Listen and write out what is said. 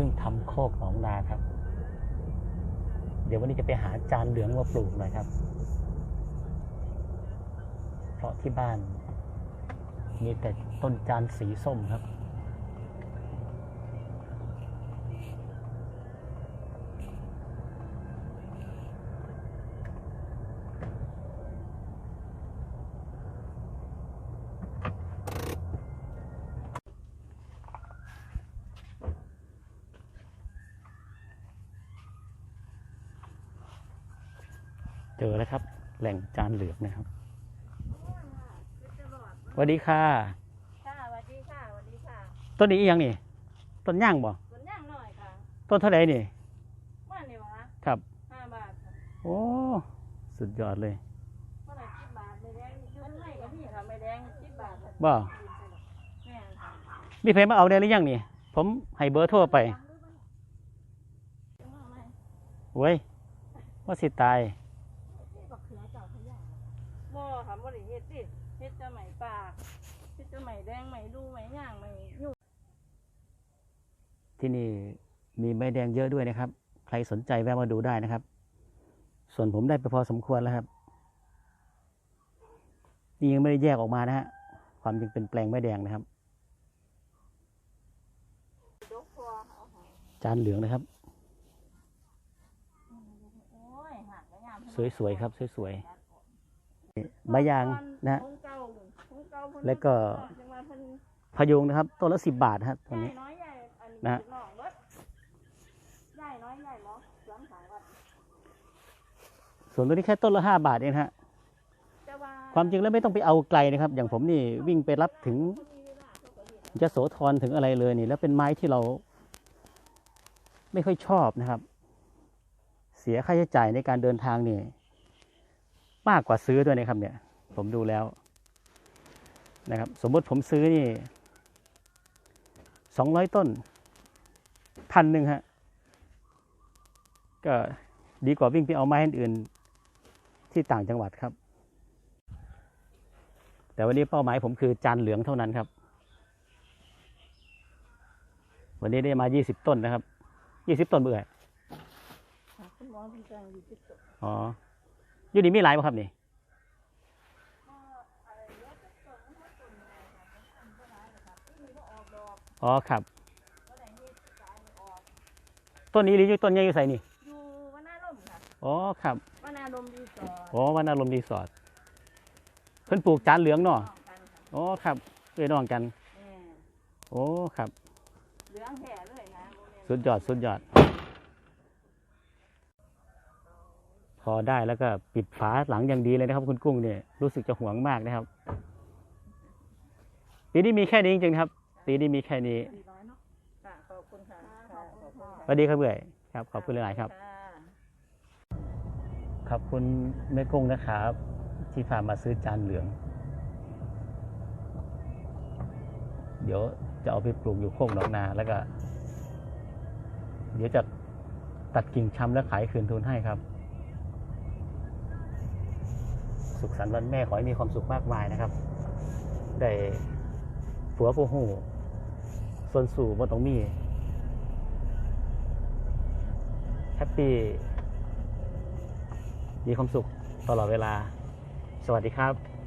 พิ่งทำโคกหนองนาครับ เดี๋ยววันนี้จะไปหาจานเหลืองมาปลูกหน่อยครับ เพราะที่บ้านมีแต่ต้นจานสีส้มครับ เจอแล้วครับ แหล่งจานเหลืองนะครับสวัสดีค่ะค่ะสวัสดีค่ะสวัสดีค่ะต้นนี้อีหยังนี่ต้นย่างบ่สวนย่างหน่อยค่ะต้นเท่าไหร่นี่เมื่อไหร่วะครับห้าบาทค่ะโอ้สุดยอดเลยเมื่อไหร่สิบบาทไม่แดงยุ่งไม่กับพี่ค่ะไม่แดงสิบบาทค่ะบ่แม่นค่ะมีใครมาเอาได้หรือยังนี่ ผมให้เบอร์โทรไปเอาไหมเว้ยว่าสิตาย นี่บักเขือเจ้าขยะบ่ค่ะบ่ได้เฮ็ด ดิเฮ็ดจะไหมปากเฮ็ดจะไหมแดงไหมดูไหมย่างไหมยุ่งที่นี่มีไม้แดงเยอะด้วยนะครับ ใครสนใจแวะมาดูได้นะครับ ส่วนผมได้ไปพอสมควรแล้วครับ นี่ยังไม่ได้แยกออกมานะฮะ ความจริงเป็นแปลงไม้แดงนะครับ ยกคอเอาหอยจานเหลืองนะครับ โอ้ยหักแล้วยามสวยๆครับ สวยๆ ใบยางนะฮะของ แล้วก็จังว่าเพิ่นพะยุงนะครับต้นละสิบบาทฮะตัวใหญ่นี้น้อยใหญ่อันนี้นะฮะน้องเบิดใหญ่น้อยใหญ่หมอสวนขางวัดส่วนตัวนี้แค่ต้นละห้าบาทเองฮะแต่ว่าความจริงแล้วไม่ต้องไปเอาไกลนะครับ อย่างผมนี่วิ่งไปรับถึงมีเวลาเขาก็เห็นยโสธรถึงอะไรเลยนี่ แล้วเป็นไม้ที่เราไม่ค่อยชอบนะครับ เสียค่าใช้จ่ายในการเดินทางนี่ มากกว่าซื้อด้วยนะครับเนี่ย ผมดูแล้ว นะครับ สมมติผมซื้อนี่สองร้อยต้นพันหนึ่งฮะ ก็ดีกว่าวิ่งไปเอาไม้อันอื่นที่ต่างจังหวัดครับ แต่วันนี้เป้าหมายผมคือจานเหลืองเท่านั้นครับ วันนี้ได้มา20ต้นนะครับ20ต้นเบื่อคุณหมอคุณจังอยู่ที่สุดอ๋ออยู่นี่มีหลายป่ะครับนี่ อ๋อครับ ต้นนี้หรืออยู่ต้นใหญ่อยู่ใส่นี่ อยู่วันนาล่มค่ะ อ๋อครับวันนาลมรีสอร์ทอ๋อวันอารมณ์รีสอร์ทเพิ่นปลูกจานเหลืองเนาะน้องกันค่ะอ๋อครับเอ้ยน้องกันแม่โอ้ครับ เหลืองแห่เลยนะโมเมนต์สุดยอดสุดยอด พอได้แล้วก็ปิดฝาหลังอย่างดีเลยนะครับ คุณกุ้งเนี่ยรู้สึกจะห่วงมากนะครับปีนี้มีแค่นี้จริงๆครับ ปีนี้มีแค่นี้ค่ะขอบคุณค่ะค่ะขอบคุณสค่ะวัสดีครับเบื่อยครับ ขอบคุณหลายๆครับ ขอบคุณแม่กุ้งนะครับ ที่พามาซื้อจานเหลือง เดี๋ยวจะเอาไปปลูกอยู่โคกหนองนาแล้วก็ เดี๋ยวจะตัดกิ่งช้ำแล้วขายคืนทุนให้ครับ สุขสันต์วันแม่ขอให้มีความสุขมากมายนะครับ ได้ผัวผู้หู ส่วนสู่บ่ต้องมีแฮปปี้มีความสุขตลอดเวลา สวัสดีครับ